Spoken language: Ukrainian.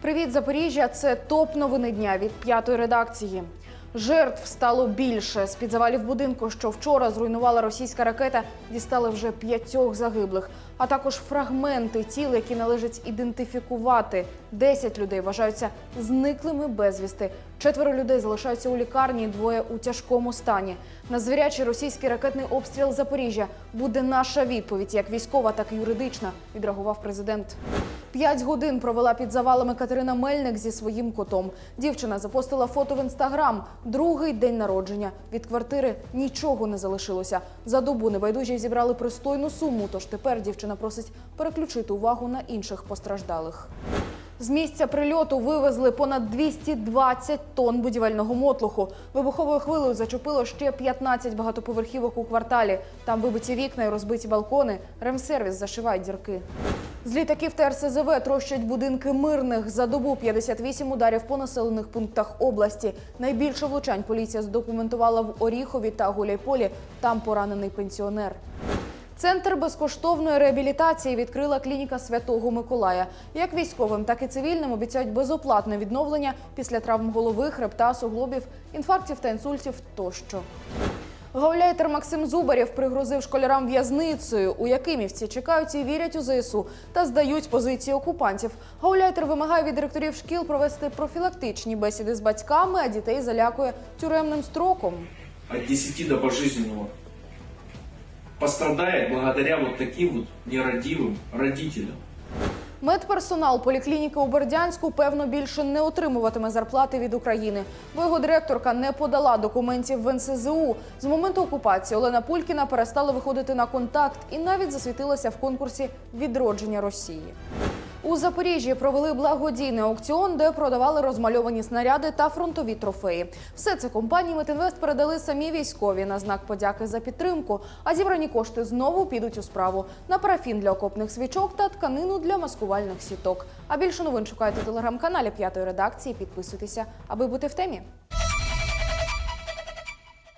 Привіт, Запоріжжя! Це топ новини дня від п'ятої редакції. Жертв стало більше. З під завалів будинку, що вчора зруйнувала російська ракета, дістали вже п'ятьох загиблих, а також фрагменти тіл, які належить ідентифікувати. Десять людей вважаються зниклими безвісти. Четверо людей залишаються у лікарні, двоє у тяжкому стані. На звірячий російський ракетний обстріл Запоріжжя буде наша відповідь, як військова, так і юридична. Відреагував президент. П'ять годин провела під завалами Катерина Мельник зі своїм котом. Дівчина запостила фото в інстаграм. Другий день народження. Від квартири нічого не залишилося. За добу небайдужі зібрали пристойну суму. Тож тепер дівчина просить переключити увагу на інших постраждалих. З місця прильоту вивезли понад 220 тонн будівельного мотлуху. Вибуховою хвилею зачепило ще 15 багатоповерхівок у кварталі. Там вибиті вікна і розбиті балкони. Ремсервіс зашиває дірки. З літаків та РСЗВ трощать будинки мирних. За добу 58 ударів по населених пунктах області. Найбільше влучань поліція задокументувала в Оріхові та Гуляйполі. Там поранений пенсіонер. Центр безкоштовної реабілітації відкрила клініка Святого Миколая. Як військовим, так і цивільним обіцяють безоплатне відновлення після травм голови, хребта, суглобів, інфарктів та інсультів тощо. Гауляйтер Максим Зубарєв пригрозив школярам в'язницею. У Якимівці чекають і вірять у ЗСУ та здають позиції окупантів. Гауляйтер вимагає від директорів шкіл провести профілактичні бесіди з батьками, а дітей залякує тюремним строком. от 10 до пожизненного пострадает благодаря вот таким вот нерадивым родителям. Медперсонал поліклініки у Бердянську певно більше не отримуватиме зарплати від України, бо його директорка не подала документів в НСЗУ. З моменту окупації Олена Пулькіна перестала виходити на контакт і навіть засвітилася в конкурсі відродження Росії. У Запоріжжі провели благодійний аукціон, де продавали розмальовані снаряди та фронтові трофеї. Все це компанії Метинвест передали самі військові на знак подяки за підтримку. А зібрані кошти знову підуть у справу на парафін для окопних свічок та тканину для маскувальних сіток. А більше новин шукайте в телеграм-каналі п'ятої редакції. Підписуйтеся, аби бути в темі.